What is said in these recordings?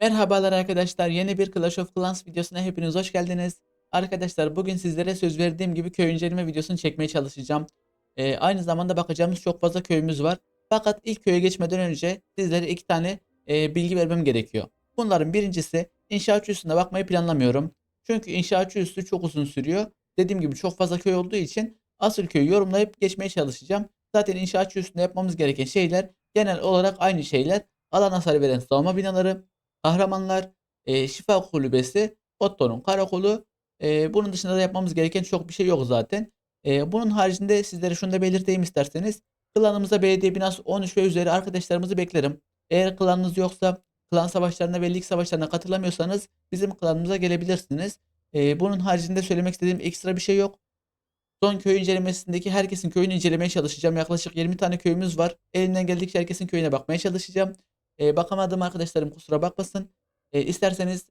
Merhabalar arkadaşlar. Yeni bir Clash of Clans videosuna hepiniz hoş geldiniz. Arkadaşlar bugün sizlere söz verdiğim gibi köy inceleme videosunu çekmeye çalışacağım. Ee, aynı zamanda bakacağımız çok fazla köyümüz var. Fakat ilk köye geçmeden önce sizlere iki tane e, bilgi vermem gerekiyor. Bunların birincisi inşaatçı üstüne bakmayı planlamıyorum. Çünkü inşaatçı üstü çok uzun sürüyor. Dediğim gibi çok fazla köy olduğu için asıl köyü yorumlayıp geçmeye çalışacağım. Zaten inşaatçı üstünde yapmamız gereken şeyler genel olarak aynı şeyler. Alan hasar veren savunma binaları, kahramanlar, e, şifa kulübesi, Otto'nun karakolu. E, bunun dışında da yapmamız gereken çok bir şey yok zaten. E, bunun haricinde sizlere şunu da belirteyim isterseniz. Klanımıza belediye binası 13 ve üzeri arkadaşlarımızı beklerim. Eğer klanınız yoksa klan savaşlarına ve lig savaşlarına katılamıyorsanız bizim klanımıza gelebilirsiniz. E, bunun haricinde söylemek istediğim ekstra bir şey yok. Son köy incelemesindeki herkesin köyünü incelemeye çalışacağım. Yaklaşık 20 tane köyümüz var. Elimden geldikçe herkesin köyüne bakmaya çalışacağım. E, bakamadığım arkadaşlarım kusura bakmasın. E, isterseniz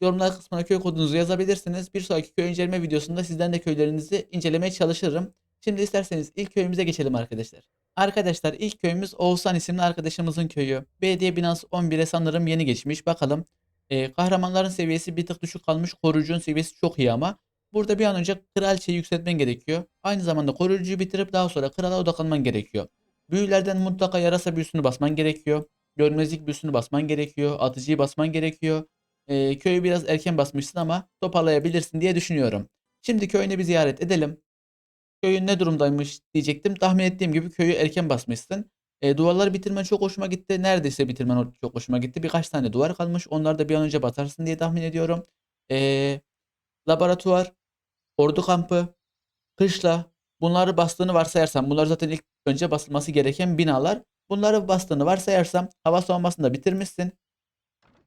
yorumlar kısmına köy kodunuzu yazabilirsiniz. Bir sonraki köy inceleme videosunda sizden de köylerinizi incelemeye çalışırım. Şimdi isterseniz ilk köyümüze geçelim arkadaşlar. Arkadaşlar ilk köyümüz Oğuzhan isimli arkadaşımızın köyü. Belediye binası 11'e sanırım yeni geçmiş. Bakalım. E, kahramanların seviyesi bir tık düşük kalmış. Koruyucunun seviyesi çok iyi ama. Burada bir an önce kraliçeyi yükseltmen gerekiyor. Aynı zamanda koruyucuyu bitirip daha sonra krala odaklanman gerekiyor. Büyülerden mutlaka yarasa büyüsünü basman gerekiyor. Görmezlik büyüsünü basman gerekiyor. Atıcıyı basman gerekiyor. Ee, köyü biraz erken basmışsın ama toparlayabilirsin diye düşünüyorum. Şimdi köyünü bir ziyaret edelim. Köyün ne durumdaymış diyecektim. Tahmin ettiğim gibi köyü erken basmışsın. E, duvarları bitirmen çok hoşuma gitti. Neredeyse bitirmen çok hoşuma gitti. Birkaç tane duvar kalmış. Onları da bir an önce batarsın diye tahmin ediyorum. E, laboratuvar, ordu kampı, kışla bunları bastığını varsayarsam bunlar zaten ilk önce basılması gereken binalar. Bunları bastığını varsayarsam hava savunmasını da bitirmişsin.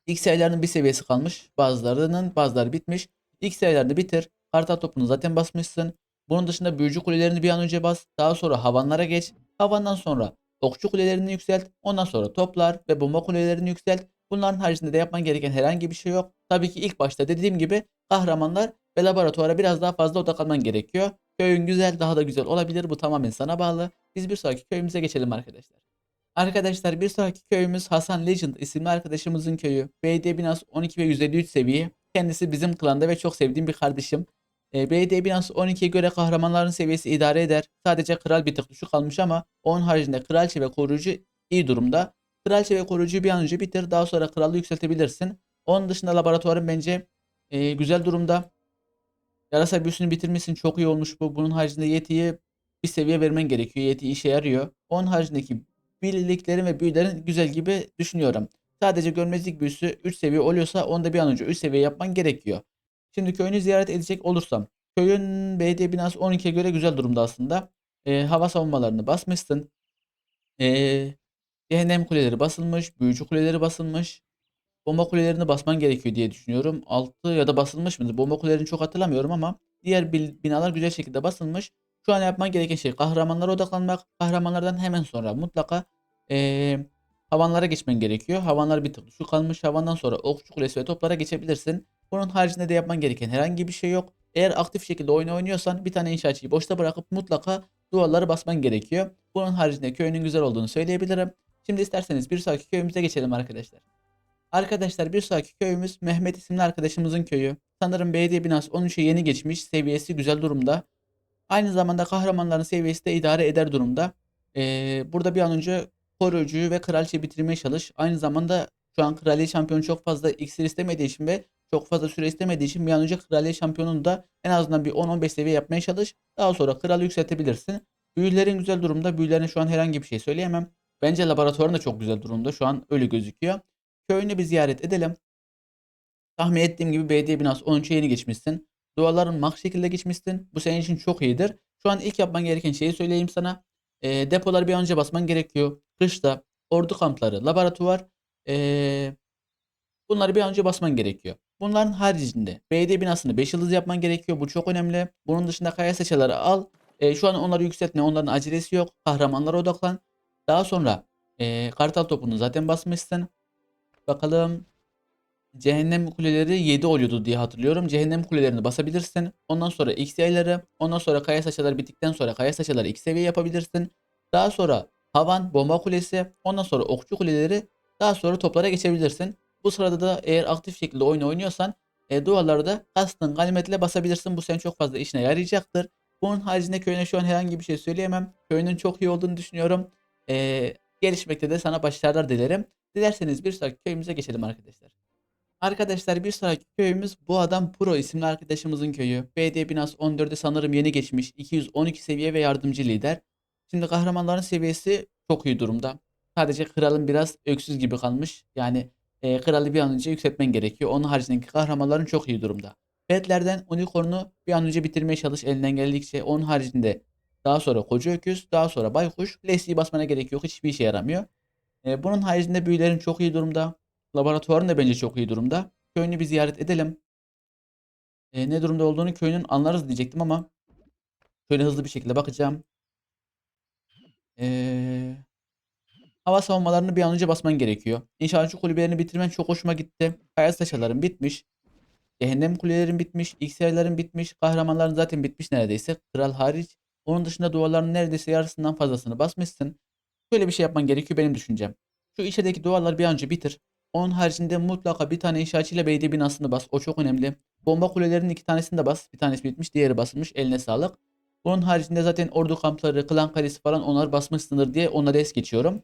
İlk sayılarının bir seviyesi kalmış. Bazılarının bazıları bitmiş. İlk sayılarını bitir. Kartal topunu zaten basmışsın. Bunun dışında büyücü kulelerini bir an önce bas. Daha sonra havanlara geç. Havandan sonra okçu kulelerini yükselt. Ondan sonra toplar ve bomba kulelerini yükselt. Bunların haricinde de yapman gereken herhangi bir şey yok. Tabii ki ilk başta dediğim gibi kahramanlar ve laboratuvara biraz daha fazla odaklanman gerekiyor. Köyün güzel daha da güzel olabilir. Bu tamamen sana bağlı. Biz bir sonraki köyümüze geçelim arkadaşlar. Arkadaşlar bir sonraki köyümüz Hasan Legend isimli arkadaşımızın köyü. BD binası 12 ve 153 seviye. Kendisi bizim klanda ve çok sevdiğim bir kardeşim. E, BD binası 12'ye göre kahramanların seviyesi idare eder. Sadece kral bir tık düşük kalmış ama onun haricinde kraliçe ve koruyucu iyi durumda. Kraliçe ve koruyucuyu bir an önce bitir. Daha sonra kralı yükseltebilirsin. Onun dışında laboratuvarın bence e, güzel durumda. Yarasa büyüsünü bitirmişsin. Çok iyi olmuş bu. Bunun haricinde Yeti'ye bir seviye vermen gerekiyor. Yeti işe yarıyor. Onun haricindeki birliklerin ve büyülerin güzel gibi düşünüyorum. Sadece görmezlik büyüsü 3 seviye oluyorsa onu da bir an önce 3 seviye yapman gerekiyor. Şimdi köyünü ziyaret edecek olursam. Köyün belediye binası 12'ye göre güzel durumda aslında. Ee, hava savunmalarını basmışsın. Ee, cehennem kuleleri basılmış. Büyücü kuleleri basılmış. Bomba kulelerini basman gerekiyor diye düşünüyorum. 6 ya da basılmış mıydı? Bomba kulelerini çok hatırlamıyorum ama diğer binalar güzel şekilde basılmış. Şu an yapman gereken şey kahramanlara odaklanmak. Kahramanlardan hemen sonra mutlaka eee, havanlara geçmen gerekiyor. Havanlar bir tık düşük kalmış. Havandan sonra okçu kulesi ve toplara geçebilirsin. Bunun haricinde de yapman gereken herhangi bir şey yok. Eğer aktif şekilde oyunu oynuyorsan bir tane inşaatçıyı boşta bırakıp mutlaka duvarları basman gerekiyor. Bunun haricinde köyünün güzel olduğunu söyleyebilirim. Şimdi isterseniz bir sonraki köyümüze geçelim arkadaşlar. Arkadaşlar bir sonraki köyümüz Mehmet isimli arkadaşımızın köyü. Sanırım belediye binası 13'e yeni geçmiş. Seviyesi güzel durumda. Aynı zamanda kahramanların seviyesi de idare eder durumda. Ee, burada bir an önce koruyucuyu ve kraliçeyi bitirmeye çalış. Aynı zamanda şu an kraliye şampiyonu çok fazla iksir istemediği için ve çok fazla süre istemediği için bir an önce kraliye şampiyonunu da en azından bir 10-15 seviye yapmaya çalış. Daha sonra kralı yükseltebilirsin. Büyülerin güzel durumda. Büyülerine şu an herhangi bir şey söyleyemem. Bence laboratuvarın da çok güzel durumda. Şu an öyle gözüküyor. Köyünü bir ziyaret edelim. Tahmin ettiğim gibi belediye binası 13'e yeni geçmişsin. Duvarların max şekilde geçmişsin. Bu senin için çok iyidir. Şu an ilk yapman gereken şeyi söyleyeyim sana. E, depoları bir önce basman gerekiyor. Kışta, ordu kampları, laboratuvar. e, bunları bir önce basman gerekiyor. Bunların haricinde belediye binasını 5 yıldız yapman gerekiyor. Bu çok önemli. Bunun dışında kaya saçaları al. E, şu an onları yükseltme. Onların acelesi yok. Kahramanlara odaklan. Daha sonra e, kartal topunu zaten basmışsın. Bakalım. Cehennem kuleleri 7 oluyordu diye hatırlıyorum. Cehennem kulelerini basabilirsin. Ondan sonra X yayları. Ondan sonra kaya saçaları bittikten sonra kaya saçaları X seviye yapabilirsin. Daha sonra havan, bomba kulesi. Ondan sonra okçu kuleleri. Daha sonra toplara geçebilirsin. Bu sırada da eğer aktif şekilde oyunu oynuyorsan e, duvarları da kastın ganimetle basabilirsin. Bu senin çok fazla işine yarayacaktır. Bunun haricinde köyüne şu an herhangi bir şey söyleyemem. Köyünün çok iyi olduğunu düşünüyorum. E, gelişmekte de sana başarılar dilerim. Dilerseniz bir sonraki köyümüze geçelim arkadaşlar. Arkadaşlar bir sonraki köyümüz bu adam Pro isimli arkadaşımızın köyü. BD Binas 14'e sanırım yeni geçmiş. 212 seviye ve yardımcı lider. Şimdi kahramanların seviyesi çok iyi durumda. Sadece kralın biraz öksüz gibi kalmış. Yani e, kralı bir an önce yükseltmen gerekiyor. Onun haricindeki kahramanların çok iyi durumda. Petlerden Unicorn'u bir an önce bitirmeye çalış elinden geldikçe. Onun haricinde daha sonra Koca Öküz, daha sonra Baykuş. Leslie'yi basmana gerek yok. Hiçbir işe yaramıyor. E, bunun haricinde büyülerin çok iyi durumda. Laboratuvarın da bence çok iyi durumda. Köyünü bir ziyaret edelim. E, ne durumda olduğunu köyünün anlarız diyecektim ama şöyle hızlı bir şekilde bakacağım. Eee hava savunmalarını bir an önce basman gerekiyor. İnşaatçı kulübelerini bitirmen çok hoşuma gitti. Kaya taşaların bitmiş. Cehennem kulelerin bitmiş. İksirlerin bitmiş. Kahramanların zaten bitmiş neredeyse. Kral hariç. Onun dışında duvarların neredeyse yarısından fazlasını basmışsın. Şöyle bir şey yapman gerekiyor benim düşüncem. Şu içerideki duvarları bir an önce bitir. Onun haricinde mutlaka bir tane inşaatçıyla belediye binasını bas. O çok önemli. Bomba kulelerinin iki tanesini de bas. Bir tanesi bitmiş, diğeri basılmış. Eline sağlık. Bunun haricinde zaten ordu kampları, klan kalesi falan onlar basmışsındır diye onları es geçiyorum.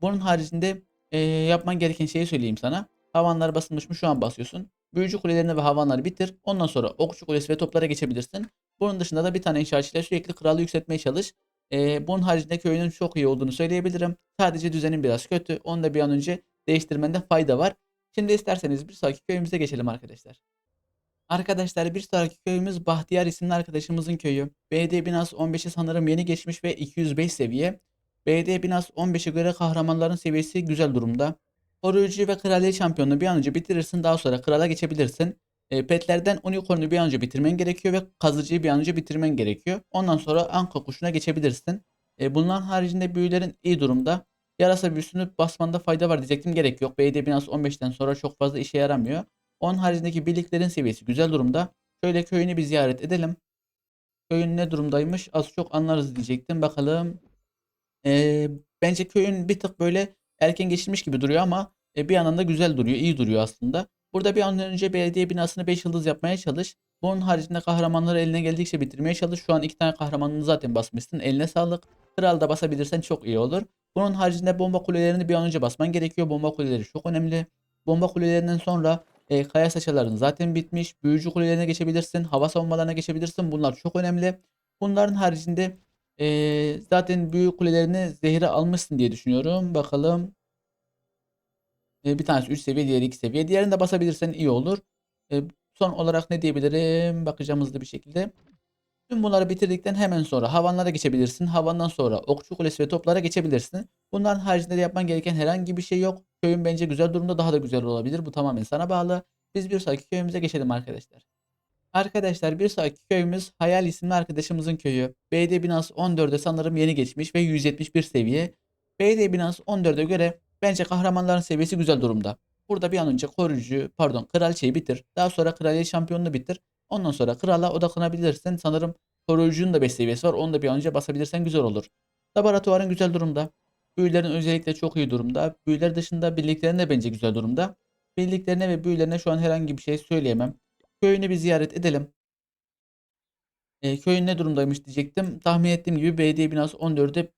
Bunun haricinde eee, yapman gereken şeyi söyleyeyim sana. Havanlar basılmış mı şu an basıyorsun. Büyücü kulelerini ve havanları bitir. Ondan sonra okçu kulesi ve toplara geçebilirsin. Bunun dışında da bir tane inşaatçıyla sürekli kralı yükseltmeye çalış. Eee, bunun haricinde köyünün çok iyi olduğunu söyleyebilirim. Sadece düzenin biraz kötü. Onu da bir an önce değiştirmende fayda var. Şimdi isterseniz bir sonraki köyümüze geçelim arkadaşlar. Arkadaşlar bir sonraki köyümüz Bahtiyar isimli arkadaşımızın köyü. BD Binas 15'i sanırım yeni geçmiş ve 205 seviye. BD Binas 15'e göre kahramanların seviyesi güzel durumda. Koruyucu ve kraliyet şampiyonunu bir an önce bitirirsin daha sonra krala geçebilirsin. E, petlerden Unicorn'u bir an önce bitirmen gerekiyor ve kazıcıyı bir an önce bitirmen gerekiyor. Ondan sonra anka kuşuna geçebilirsin. E, bunların haricinde büyülerin iyi durumda. Yarasa büyüsünü basmanda fayda var diyecektim gerek yok. BD Binance 15'ten sonra çok fazla işe yaramıyor. Onun haricindeki birliklerin seviyesi güzel durumda. Şöyle köyünü bir ziyaret edelim. Köyün ne durumdaymış az çok anlarız diyecektim. Bakalım. Ee, bence köyün bir tık böyle erken geçilmiş gibi duruyor ama e, bir yandan da güzel duruyor. iyi duruyor aslında. Burada bir an önce belediye binasını 5 yıldız yapmaya çalış. Bunun haricinde kahramanları eline geldikçe bitirmeye çalış. Şu an iki tane kahramanını zaten basmışsın. Eline sağlık. Kral da basabilirsen çok iyi olur. Bunun haricinde bomba kulelerini bir an önce basman gerekiyor. Bomba kuleleri çok önemli. Bomba kulelerinden sonra e, kaya saçaların zaten bitmiş. Büyücü kulelerine geçebilirsin. Hava savunmalarına geçebilirsin. Bunlar çok önemli. Bunların haricinde e, zaten büyü kulelerini zehire almışsın diye düşünüyorum. Bakalım. E, bir tanesi 3 seviye, diğeri 2 seviye. Diğerini de basabilirsen iyi olur. E, son olarak ne diyebilirim? Bakacağım hızlı bir şekilde. Tüm bunları bitirdikten hemen sonra havanlara geçebilirsin. Havandan sonra okçu kulesi ve toplara geçebilirsin. Bunların haricinde de yapman gereken herhangi bir şey yok. Köyün bence güzel durumda daha da güzel olabilir. Bu tamamen sana bağlı. Biz bir sonraki köyümüze geçelim arkadaşlar. Arkadaşlar bir sonraki köyümüz Hayal isimli arkadaşımızın köyü. BD Binance 14'e sanırım yeni geçmiş ve 171 seviye. BD Binance 14'e göre bence kahramanların seviyesi güzel durumda. Burada bir an önce koruyucu, pardon kraliçeyi bitir. Daha sonra kraliyet şampiyonunu bitir. Ondan sonra krala odaklanabilirsin. Sanırım koruyucunun da 5 seviyesi var. Onu da bir an önce basabilirsen güzel olur. Laboratuvarın güzel durumda. Büyülerin özellikle çok iyi durumda. Büyüler dışında birliklerin de bence güzel durumda. Birliklerine ve büyülerine şu an herhangi bir şey söyleyemem. Köyünü bir ziyaret edelim. E, köyün ne durumdaymış diyecektim. Tahmin ettiğim gibi belediye binası 14'e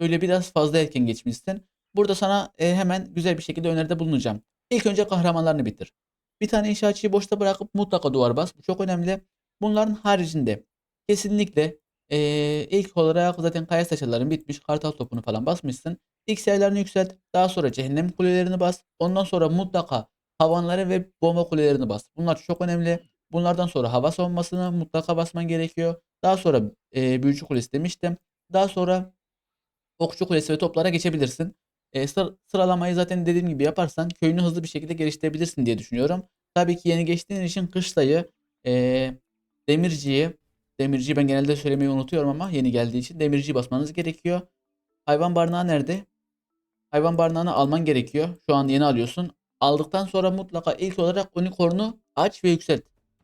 böyle biraz fazla erken geçmişsin. Burada sana e, hemen güzel bir şekilde öneride bulunacağım. İlk önce kahramanlarını bitir. Bir tane inşaatçıyı boşta bırakıp mutlaka duvar bas. Bu çok önemli. Bunların haricinde kesinlikle e, ilk olarak zaten kaya saçaların bitmiş. Kartal topunu falan basmışsın. İlk sayılarını yükselt. Daha sonra cehennem kulelerini bas. Ondan sonra mutlaka havanları ve bomba kulelerini bas. Bunlar çok önemli. Bunlardan sonra hava savunmasını mutlaka basman gerekiyor. Daha sonra e, büyücü kulesi demiştim. Daha sonra okçu kulesi ve toplara geçebilirsin. E, sır- sıralamayı zaten dediğim gibi yaparsan köyünü hızlı bir şekilde geliştirebilirsin diye düşünüyorum. Tabii ki yeni geçtiğin için kışlayı e, demirciyi demirciyi ben genelde söylemeyi unutuyorum ama yeni geldiği için demirciyi basmanız gerekiyor. Hayvan barınağı nerede? Hayvan barınağını alman gerekiyor. Şu an yeni alıyorsun. Aldıktan sonra mutlaka ilk olarak unicorn'u aç ve yükselt.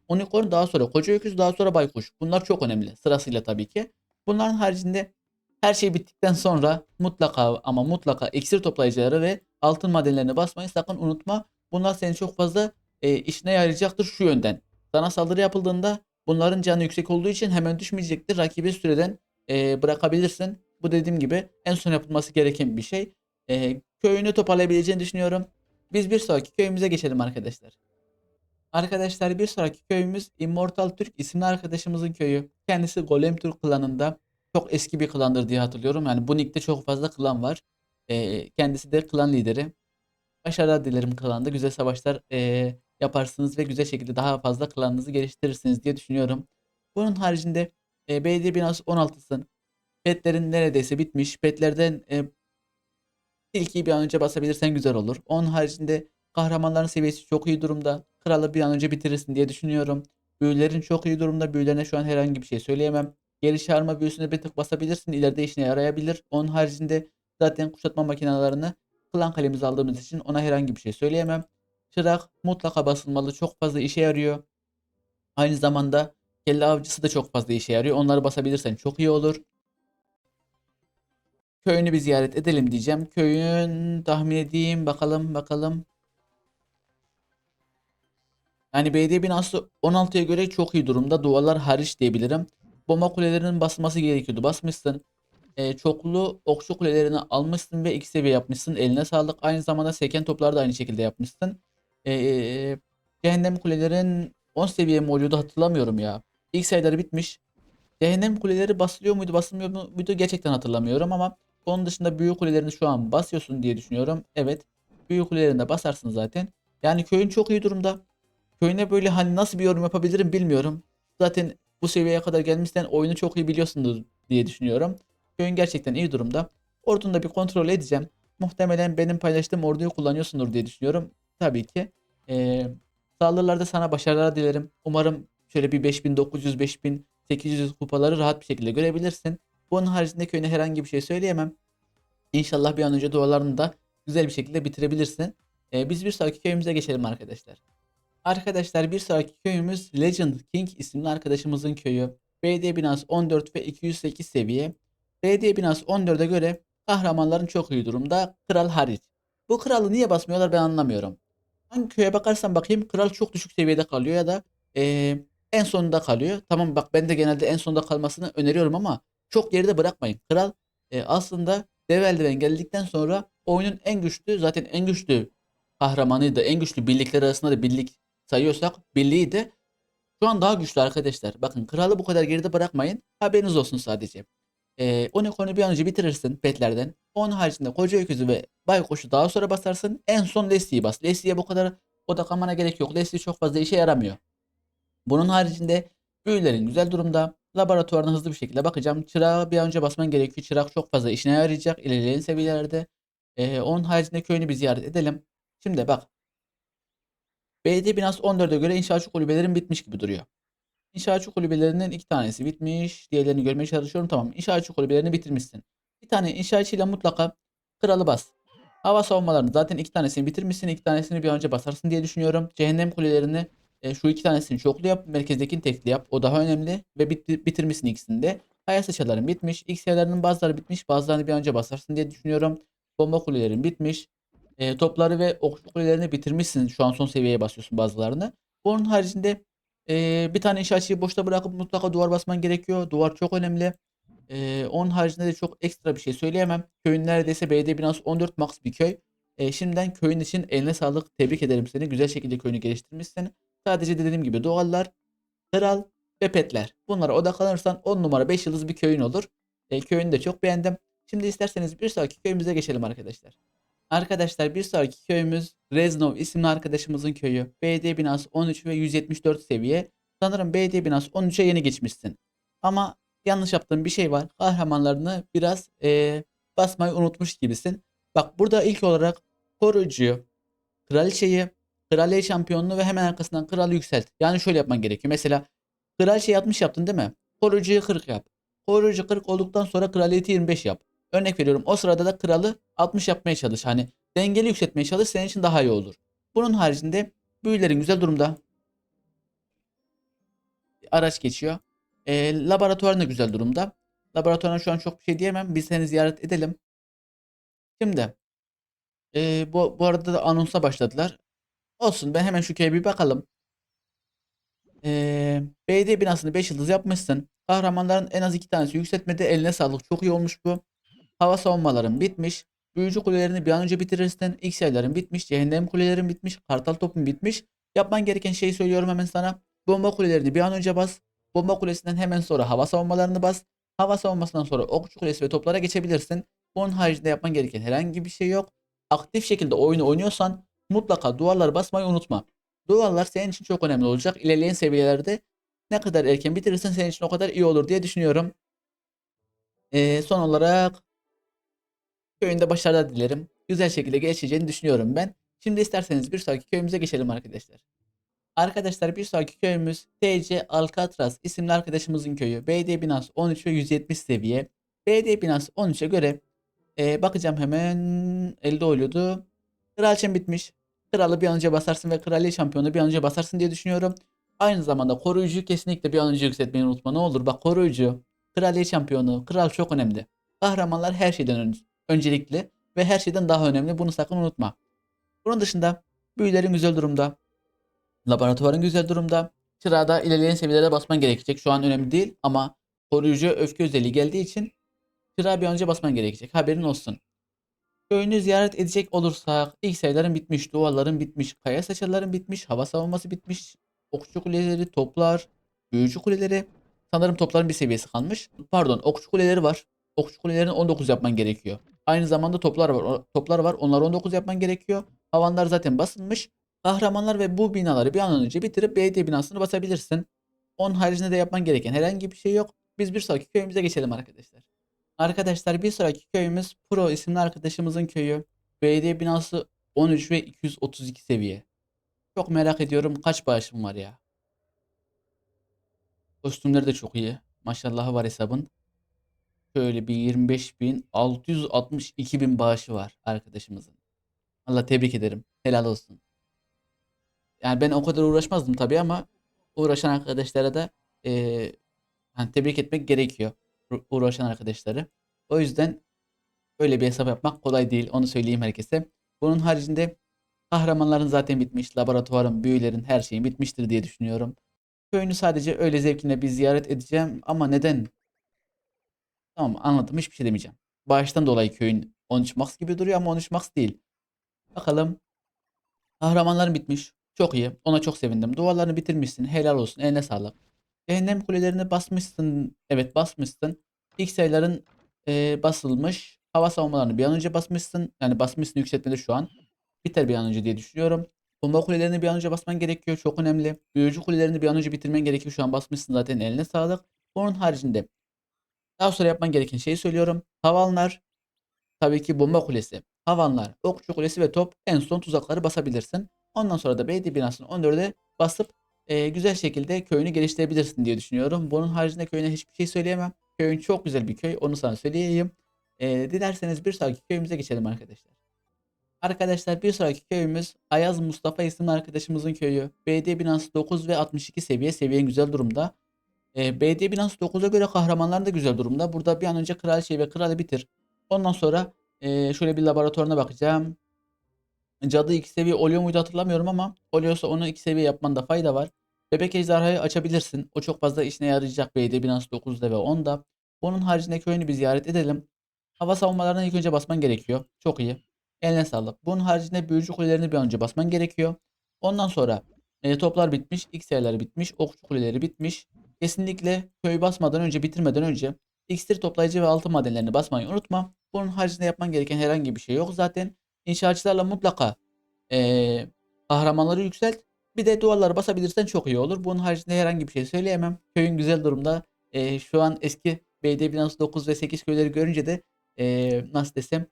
Unicorn daha sonra koca öküz daha sonra baykuş. Bunlar çok önemli sırasıyla tabii ki. Bunların haricinde her şey bittikten sonra mutlaka ama mutlaka iksir toplayıcıları ve altın madenlerini basmayı sakın unutma. Bunlar senin çok fazla e, işine yarayacaktır şu yönden. Sana saldırı yapıldığında bunların canı yüksek olduğu için hemen düşmeyecektir. Rakibi süreden e, bırakabilirsin. Bu dediğim gibi en son yapılması gereken bir şey. E, köyünü toparlayabileceğini düşünüyorum. Biz bir sonraki köyümüze geçelim arkadaşlar. Arkadaşlar bir sonraki köyümüz Immortal Türk isimli arkadaşımızın köyü. Kendisi Golem Türk klanında. Çok eski bir klandır diye hatırlıyorum. Yani bu nickte çok fazla klan var. E, kendisi de klan lideri. Başarılar dilerim klanda. Güzel savaşlar e, yaparsınız ve güzel şekilde daha fazla klanınızı geliştirirsiniz diye düşünüyorum. Bunun haricinde e, belediye binası 16'sın. Petlerin neredeyse bitmiş. Petlerden e, ilkiyi bir an önce basabilirsen güzel olur. Onun haricinde kahramanların seviyesi çok iyi durumda. Kralı bir an önce bitirirsin diye düşünüyorum. Büyülerin çok iyi durumda. Büyülerine şu an herhangi bir şey söyleyemem. Geri çağırma büyüsüne bir tık basabilirsin. İleride işine yarayabilir. Onun haricinde zaten kuşatma makinalarını klan kalemizi aldığımız için ona herhangi bir şey söyleyemem. Çırak mutlaka basılmalı. Çok fazla işe yarıyor. Aynı zamanda kelle avcısı da çok fazla işe yarıyor. Onları basabilirsen çok iyi olur. Köyünü bir ziyaret edelim diyeceğim. Köyün tahmin edeyim bakalım bakalım. Yani belediye binası 16'ya göre çok iyi durumda. Duvarlar hariç diyebilirim. Bomba kulelerinin basılması gerekiyordu. Basmışsın. Ee, çoklu okçu kulelerini almışsın ve iki seviye yapmışsın. Eline sağlık. Aynı zamanda seken topları da aynı şekilde yapmışsın. Ee, cehennem kulelerin 10 seviye mi oluyordu hatırlamıyorum ya. İlk sayıları bitmiş. Cehennem kuleleri basılıyor muydu basılmıyor muydu gerçekten hatırlamıyorum ama onun dışında büyük kulelerini şu an basıyorsun diye düşünüyorum. Evet. Büyük kulelerini de basarsın zaten. Yani köyün çok iyi durumda. Köyüne böyle hani nasıl bir yorum yapabilirim bilmiyorum. Zaten bu seviyeye kadar gelmişsen oyunu çok iyi biliyorsundur diye düşünüyorum. Köyün gerçekten iyi durumda. Ordunu da bir kontrol edeceğim. Muhtemelen benim paylaştığım orduyu kullanıyorsundur diye düşünüyorum. Tabii ki. Ee, saldırılarda sana başarılar dilerim. Umarım şöyle bir 5900 5800 kupaları rahat bir şekilde görebilirsin. Bunun haricinde köyüne herhangi bir şey söyleyemem. İnşallah bir an önce dualarını da güzel bir şekilde bitirebilirsin. Ee, biz bir sonraki köyümüze geçelim arkadaşlar. Arkadaşlar bir sonraki köyümüz Legend King isimli arkadaşımızın köyü. BD binası 14 ve 208 seviye. BD binası 14'e göre kahramanların çok iyi durumda. Kral hariç. Bu kralı niye basmıyorlar ben anlamıyorum. Hangi köye bakarsan bakayım kral çok düşük seviyede kalıyor ya da eee, en sonunda kalıyor. Tamam bak ben de genelde en sonunda kalmasını öneriyorum ama çok geride bırakmayın. Kral e, aslında dev eldiven geldikten sonra oyunun en güçlü zaten en güçlü kahramanıydı. En güçlü birlikler arasında da birlik sayıyorsak birliği de şu an daha güçlü arkadaşlar. Bakın kralı bu kadar geride bırakmayın. Haberiniz olsun sadece. Ee, Unicorn'u bir an önce bitirirsin petlerden. Onun haricinde koca öküzü ve baykuşu daha sonra basarsın. En son Leslie'yi bas. Leslie'ye bu kadar odaklanmana gerek yok. Leslie çok fazla işe yaramıyor. Bunun haricinde büyülerin güzel durumda. Laboratuvarına hızlı bir şekilde bakacağım. Çırağı bir an önce basman gerekiyor. Çırak çok fazla işine yarayacak ilerleyen seviyelerde. Ee, onun haricinde köyünü bir ziyaret edelim. Şimdi bak. Belediye binası 14'e göre inşaatçı kulübelerin bitmiş gibi duruyor. İnşaatçı kulübelerinin iki tanesi bitmiş. Diğerlerini görmeye çalışıyorum. Tamam. İnşaatçı kulübelerini bitirmişsin. Bir tane inşaatçıyla mutlaka kralı bas. Hava savunmalarını zaten iki tanesini bitirmişsin. iki tanesini bir önce basarsın diye düşünüyorum. Cehennem kulelerini e, şu iki tanesini çoklu yap. Merkezdekini tekli yap. O daha önemli. Ve bit- bitirmişsin ikisini de. Kaya sıçraların bitmiş. X sayılarının bazıları bitmiş. Bazılarını bir önce basarsın diye düşünüyorum. Bomba kulelerin bitmiş. E, topları ve okçu kulelerini bitirmişsin. Şu an son seviyeye basıyorsun bazılarını. Bunun haricinde e, bir tane inşaatçıyı boşta bırakıp mutlaka duvar basman gerekiyor. Duvar çok önemli. E, onun haricinde de çok ekstra bir şey söyleyemem. Köyün neredeyse belediye binası 14 max bir köy. E, şimdiden köyün için eline sağlık. Tebrik ederim seni. Güzel şekilde köyünü geliştirmişsin. Sadece dediğim gibi doğallar, kral ve petler. Bunlara odaklanırsan 10 numara 5 yıldız bir köyün olur. E, köyünü de çok beğendim. Şimdi isterseniz bir sonraki köyümüze geçelim arkadaşlar. Arkadaşlar bir sonraki köyümüz Reznov isimli arkadaşımızın köyü. BD binası 13 ve 174 seviye. Sanırım BD binası 13'e yeni geçmişsin. Ama yanlış yaptığın bir şey var. Kahramanlarını biraz eee, basmayı unutmuş gibisin. Bak burada ilk olarak koruyucuyu, kraliçeyi, kraliye şampiyonluğu ve hemen arkasından kralı yükselt. Yani şöyle yapman gerekiyor. Mesela kraliçeyi 60 yaptın değil mi? Koruyucuyu 40 yap. Koruyucu 40 olduktan sonra kraliyeti 25 yap. Örnek veriyorum o sırada da kralı 60 yapmaya çalış. Hani dengeli yükseltmeye çalış senin için daha iyi olur. Bunun haricinde büyülerin güzel durumda. Araç geçiyor. E, laboratuvarın da güzel durumda. Laboratuvarına şu an çok bir şey diyemem. Biz seni ziyaret edelim. Şimdi e, bu, bu arada da anonsa başladılar. Olsun ben hemen şu köye bir bakalım. Ee, belediye binasını 5 yıldız yapmışsın. Kahramanların en az 2 tanesi yükseltmede eline sağlık. Çok iyi olmuş bu. Hava savunmaların bitmiş. Büyücü kulelerini bir an önce bitirirsin. X yayların bitmiş. Cehennem kulelerin bitmiş. Kartal topun bitmiş. Yapman gereken şeyi söylüyorum hemen sana. Bomba kulelerini bir an önce bas. Bomba kulesinden hemen sonra hava savunmalarını bas. Hava savunmasından sonra okçu kulesi ve toplara geçebilirsin. Bunun haricinde yapman gereken herhangi bir şey yok. Aktif şekilde oyunu oynuyorsan mutlaka duvarları basmayı unutma. Duvarlar senin için çok önemli olacak. İlerleyen seviyelerde ne kadar erken bitirirsen senin için o kadar iyi olur diye düşünüyorum. Ee, son olarak köyünde başarılar dilerim. Güzel şekilde geçeceğini düşünüyorum ben. Şimdi isterseniz bir sonraki köyümüze geçelim arkadaşlar. Arkadaşlar bir sonraki köyümüz TC Alcatraz isimli arkadaşımızın köyü. BD binası 13 ve 170 seviye. BD binası 13'e göre e, bakacağım hemen elde oluyordu. Kraliçem bitmiş. Kralı bir an önce basarsın ve kraliye şampiyonu bir an önce basarsın diye düşünüyorum. Aynı zamanda koruyucuyu kesinlikle bir an önce yükseltmeyi unutma. Ne olur bak koruyucu, kraliye şampiyonu, kral çok önemli. Kahramanlar her şeyden ön- öncelikli ve her şeyden daha önemli. Bunu sakın unutma. Bunun dışında büyülerin güzel durumda. Laboratuvarın güzel durumda. Çırağda ilerleyen seviyelere basman gerekecek. Şu an önemli değil ama koruyucu öfke özelliği geldiği için çırağa bir önce basman gerekecek. Haberin olsun. Köyünü ziyaret edecek olursak ilk sayıların bitmiş, duvarların bitmiş, kaya saçarların bitmiş, hava savunması bitmiş, okçu kuleleri, toplar, büyücü kuleleri. Sanırım topların bir seviyesi kalmış. Pardon, okçu kuleleri var. Okçu kulelerini 19 yapman gerekiyor. Aynı zamanda toplar var. Toplar var. Onları 19 yapman gerekiyor. Havanlar zaten basılmış. Kahramanlar ve bu binaları bir an önce bitirip BD binasını basabilirsin. Onun haricinde de yapman gereken herhangi bir şey yok. Biz bir sonraki köyümüze geçelim arkadaşlar. Arkadaşlar bir sonraki köyümüz Pro isimli arkadaşımızın köyü. BD binası 13 ve 232 seviye. Çok merak ediyorum kaç bağışım var ya. Kostümleri de çok iyi. Maşallahı var hesabın. Şöyle bir 25 bin 662 bin bağışı var arkadaşımızın. Allah tebrik ederim. Helal olsun. Yani ben o kadar uğraşmazdım tabii ama uğraşan arkadaşlara da eee, hani tebrik etmek gerekiyor. Uğraşan arkadaşları. O yüzden öyle bir hesap yapmak kolay değil. Onu söyleyeyim herkese. Bunun haricinde kahramanların zaten bitmiş. Laboratuvarın, büyülerin her şeyin bitmiştir diye düşünüyorum. Köyünü sadece öyle zevkine bir ziyaret edeceğim. Ama neden? Tamam anladım. Hiçbir şey demeyeceğim. Bağıştan dolayı köyün 13 max gibi duruyor ama 13 max değil. Bakalım. Kahramanların bitmiş. Çok iyi. Ona çok sevindim. Duvarlarını bitirmişsin. Helal olsun. Eline sağlık. Cehennem kulelerini basmışsın. Evet basmışsın. İlk sayıların e, basılmış. Hava savunmalarını bir an önce basmışsın. Yani basmışsın yükseltmede şu an. Biter bir an önce diye düşünüyorum. Bomba kulelerini bir an önce basman gerekiyor. Çok önemli. Büyücü kulelerini bir an önce bitirmen gerekiyor. Şu an basmışsın zaten. Eline sağlık. Onun haricinde daha sonra yapman gereken şeyi söylüyorum. Havanlar, tabii ki bomba kulesi, havanlar, okçu kulesi ve top en son tuzakları basabilirsin. Ondan sonra da BD binasını 14'e basıp e, güzel şekilde köyünü geliştirebilirsin diye düşünüyorum. Bunun haricinde köyüne hiçbir şey söyleyemem. Köyün çok güzel bir köy. Onu sana söyleyeyim. E, dilerseniz bir sonraki köyümüze geçelim arkadaşlar. Arkadaşlar bir sonraki köyümüz Ayaz Mustafa isimli arkadaşımızın köyü. BD binası 9 ve 62 seviye. Seviyen güzel durumda. E, BD binası 9'a göre kahramanlar da güzel durumda. Burada bir an önce kraliçeyi ve kralı bitir. Ondan sonra e, şöyle bir laboratuvarına bakacağım. Cadı 2 seviye oluyor muydu hatırlamıyorum ama oluyorsa onu 2 seviye yapmanda fayda var. Bebek ejderhayı açabilirsin. O çok fazla işine yarayacak BD binası 9'da ve 10'da. Onun haricinde köyünü bir ziyaret edelim. Hava savunmalarına ilk önce basman gerekiyor. Çok iyi. Eline sağlık. Bunun haricinde büyücü kulelerini bir an önce basman gerekiyor. Ondan sonra e, toplar bitmiş, X yerleri bitmiş, okçu kuleleri bitmiş. Kesinlikle köyü basmadan önce, bitirmeden önce iksir toplayıcı ve altın madenlerini basmayı unutma. Bunun haricinde yapman gereken herhangi bir şey yok zaten. İnşaatçılarla mutlaka e, kahramanları yükselt. Bir de duvarları basabilirsen çok iyi olur. Bunun haricinde herhangi bir şey söyleyemem. Köyün güzel durumda. E, şu an eski BD binası 9 ve 8 köyleri görünce de e, nasıl desem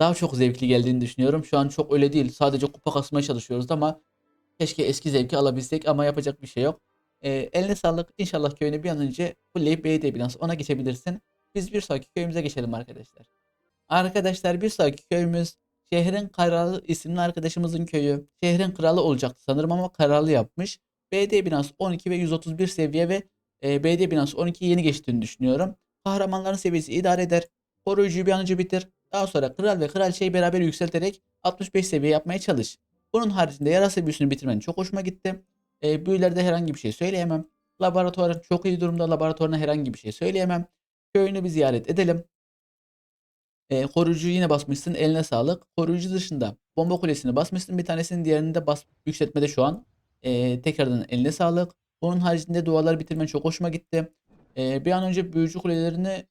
daha çok zevkli geldiğini düşünüyorum. Şu an çok öyle değil. Sadece kupa kasmaya çalışıyoruz ama keşke eski zevki alabilsek ama yapacak bir şey yok. Ee, eline sağlık. İnşallah köyünü bir an önce fullleyip BD binası ona geçebilirsin. Biz bir sonraki köyümüze geçelim arkadaşlar. Arkadaşlar bir sonraki köyümüz Şehrin Kralı isimli arkadaşımızın köyü. Şehrin kralı olacaktı sanırım ama kralı yapmış. BD binası 12 ve 131 seviye ve e, BD binası 12 yeni geçtiğini düşünüyorum. Kahramanların seviyesi idare eder. Koruyucuyu bir an önce bitir. Daha sonra kral ve kraliçeyi beraber yükselterek 65 seviye yapmaya çalış. Bunun haricinde yarasa büyüsünü bitirmen çok hoşuma gitti. E, büyülerde herhangi bir şey söyleyemem. Laboratuvarın çok iyi durumda. Laboratuvarına herhangi bir şey söyleyemem. Köyünü bir ziyaret edelim. E, koruyucuyu yine basmışsın. Eline sağlık. Koruyucu dışında bomba kulesini basmışsın. Bir tanesinin diğerini de bas yükseltmede şu an. E, tekrardan eline sağlık. Onun haricinde duaları bitirmen çok hoşuma gitti. E, bir an önce büyücü kulelerini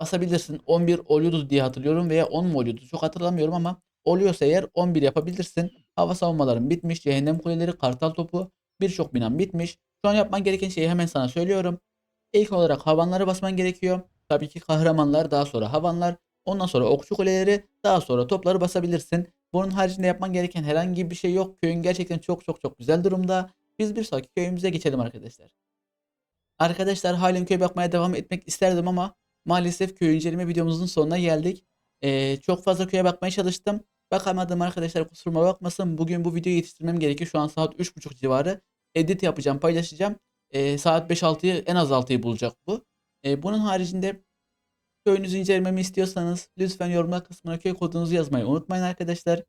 basabilirsin. 11 oluyordu diye hatırlıyorum veya 10 mu oluyordu çok hatırlamıyorum ama oluyorsa eğer 11 yapabilirsin. Hava savunmaların bitmiş. Cehennem kuleleri, kartal topu birçok binan bitmiş. Şu an yapman gereken şeyi hemen sana söylüyorum. İlk olarak havanları basman gerekiyor. Tabii ki kahramanlar daha sonra havanlar. Ondan sonra okçu kuleleri daha sonra topları basabilirsin. Bunun haricinde yapman gereken herhangi bir şey yok. Köyün gerçekten çok çok çok güzel durumda. Biz bir sonraki köyümüze geçelim arkadaşlar. Arkadaşlar halen köy bakmaya devam etmek isterdim ama maalesef köy inceleme videomuzun sonuna geldik. Ee, çok fazla köye bakmaya çalıştım. Bakamadım arkadaşlar kusuruma bakmasın. Bugün bu videoyu yetiştirmem gerekiyor. Şu an saat 3.30 civarı. Edit yapacağım paylaşacağım. Ee, saat 5-6'yı en az 6'yı bulacak bu. Ee, bunun haricinde köyünüzü incelememi istiyorsanız lütfen yorumlar kısmına köy kodunuzu yazmayı unutmayın arkadaşlar.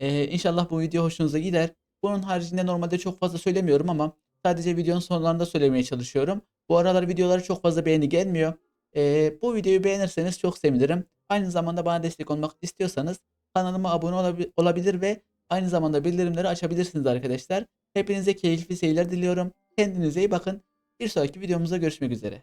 Ee, inşallah bu video hoşunuza gider. Bunun haricinde normalde çok fazla söylemiyorum ama sadece videonun sonlarında söylemeye çalışıyorum. Bu aralar videolara çok fazla beğeni gelmiyor. Ee, bu videoyu beğenirseniz çok sevinirim. Aynı zamanda bana destek olmak istiyorsanız kanalıma abone olabi- olabilir ve aynı zamanda bildirimleri açabilirsiniz arkadaşlar. Hepinize keyifli seyirler diliyorum. Kendinize iyi bakın. Bir sonraki videomuzda görüşmek üzere.